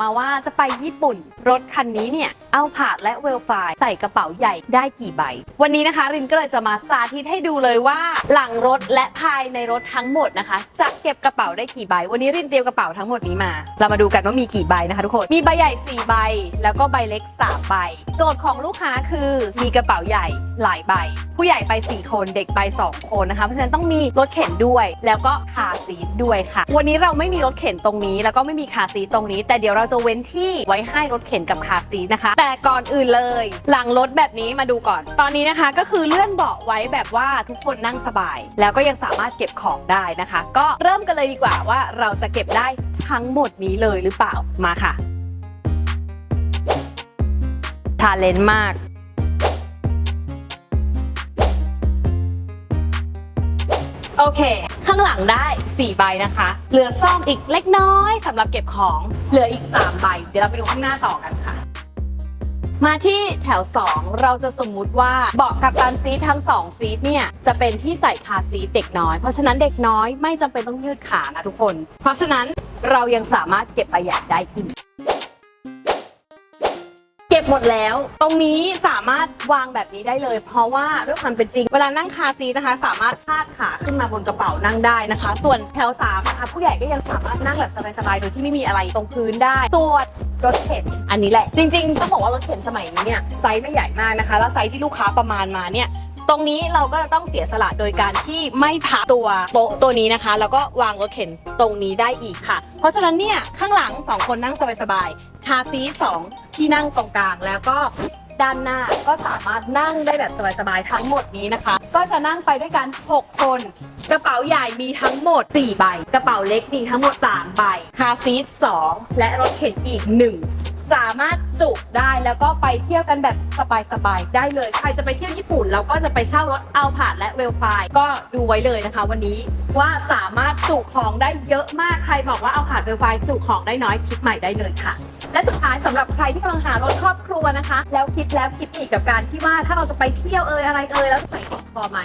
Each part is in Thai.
มาว่าจะไปญี่ปุ่น รถคันนี้เนี่ยเอาผาดและเวลไฟใส่กระเป๋าใหญ่ได้กี่ใบ วันนี้นะคะ รินก็เลยจะมาสาธิตให้ดูเลยว่า หลังรถและภายในรถทั้งหมดนะคะ จะเก็บกระเป๋าได้กี่ใบ วันนี้รินเตรียมกระเป๋าทั้งหมดนี้มา เรามาดูกันว่ามีกี่ใบนะคะทุกคน มีใบใหญ่ 4 ใบ แล้วก็ใบเล็ก 3 ใบ โจทย์ของลูกค้าคือมีกระเป๋าใหญ่ หลายใบ ผู้ใหญ่ไป 4 คนเด็กไป 2 คนนะคะ เพราะฉะนั้นต้องมีรถเข็นด้วย แล้วก็คาซีทด้วยค่ะ วันนี้เราไม่มีรถเข็นตรงนี้ แล้วก็ไม่มีคาซีทตรงนี้ แต่เดี๋ยวเราจะเว้นที่ไว้ให้รถเข็นกับคาซีทนะคะ แต่ก่อนอื่นเลย หลังรถแบบนี้มาดูก่อน ตอนนี้นะคะ ก็คือเลื่อนเบาะไว้แบบว่าทุกคนนั่งสบาย แล้วก็ยังสามารถเก็บของได้นะคะ ก็เริ่มกันเลยดีกว่าว่าเราจะเก็บได้ทั้งหมดนี้เลยหรือเปล่ามาค่ะทาเลนมาก โอเค ข้างหลังได้4ใบนะคะ เหลือซ่อมอีกเล็กน้อยสำหรับเก็บของ เหลืออีก3ใบ เดี๋ยวเราไปดูข้างหน้าต่อกันค่ะ มาที่แถว 2 เราจะสมมุติว่าเบาะกับตันซีททั้ง2ซีทเนี่ยจะเป็นที่ใส่คาซีทเด็กน้อย เพราะฉะนั้นเด็กน้อยไม่จำเป็นต้องยืดขานะทุกคน เพราะฉะนั้นเรายังสามารถเก็บประหยัดได้อีก หมดแล้ว ตรงนี้สามารถวางแบบนี้ได้เลย เพราะว่าด้วยความเป็นจริง เวลานั่งคาซีทนะคะ สามารถพาดขาขึ้นมาบนกระเป๋านั่งได้นะคะ ส่วนแถวสามนะคะผู้ใหญ่ก็ยังสามารถนั่งแบบสบายๆโดยที่ไม่มีอะไรตรงพื้นได้ส่วนรถเข็นอันนี้แหละ จริงๆต้องบอกว่ารถเข็นสมัยนี้เนี่ยไซส์ไม่ใหญ่มากนะคะ แล้วไซส์ที่ลูกค้าประมาณมาเนี่ยตรงนี้เราก็จะต้องเสียสละโดยการที่ไม่พับตัวโต๊ะตัวนี้นะคะ แล้วก็วางรถเข็นตรงนี้ได้อีกค่ะ เพราะฉะนั้นเนี่ยข้างหลัง 2 คนนั่งสบายๆคาซีทสอง ที่นั่งตรงกลางแล้วก็ด้านหน้าก็สามารถนั่งได้แบบสบายๆทั้งหมดนี้นะคะ ก็จะนั่งไปด้วยกัน 6 คน กระเป๋าใหญ่มีทั้งหมด 4 ใบ กระเป๋าเล็กมีทั้งหมด 3 ใบ คาซีท2และรถเข็นอีก 1 สามารถจุได้แล้วก็ไปเที่ยวกันแบบสบายๆได้เลย ใครจะไปเที่ยวญี่ปุ่น เราก็จะไปเช่ารถเอาผ่านและเวลไฟก็ดูไว้เลยนะคะ วันนี้ว่าสามารถจุของได้เยอะมากใครบอกว่าเอาผ่านเวลไฟจุของได้น้อยคิดใหม่ได้เลยค่ะ และสุดท้ายสำหรับใครที่กำลังหารถครอบครัวนะคะ แล้วคิดแล้วคิดอีกกับการที่ว่าถ้าเราจะไปเที่ยวเอ่ยอะไรเอ่ยแล้วจะใส่ของพอไหม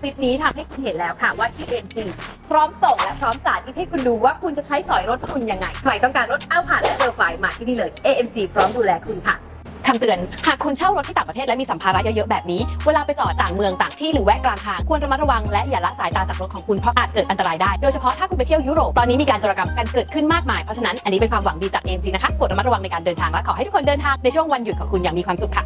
คลิปนี้ทำให้คุณเห็นแล้วค่ะว่าที่เอ็นจีพร้อมส่งและพร้อมสาธิตให้คุณดูว่าคุณจะใช้สอยรถคุณยังไง ใครต้องการรถเอาผ่านและเวลไฟมาที่นี่เลย AMG พร้อมดูแลคุณค่ะ คำเตือน หากคุณเช่ารถที่ต่างประเทศและมีสัมภาระเยอะๆแบบนี้ เวลาไปจอดต่างเมืองต่างที่หรือแวะกลางทางควรระมัดระวังและอย่าละสายตาจากรถของคุณเพราะอาจเกิดอันตรายได้ โดยเฉพาะถ้าคุณไปเที่ยวยุโรป ตอนนี้มีการจรกรรมกันเกิดขึ้นมากมาย เพราะฉะนั้นอันนี้เป็นความหวังดีจาก AMG นะคะโปรดระมัดระวังในการเดินทางและขอให้ทุกคนเดินทางในช่วงวันหยุดของคุณอย่างมีความสุขค่ะ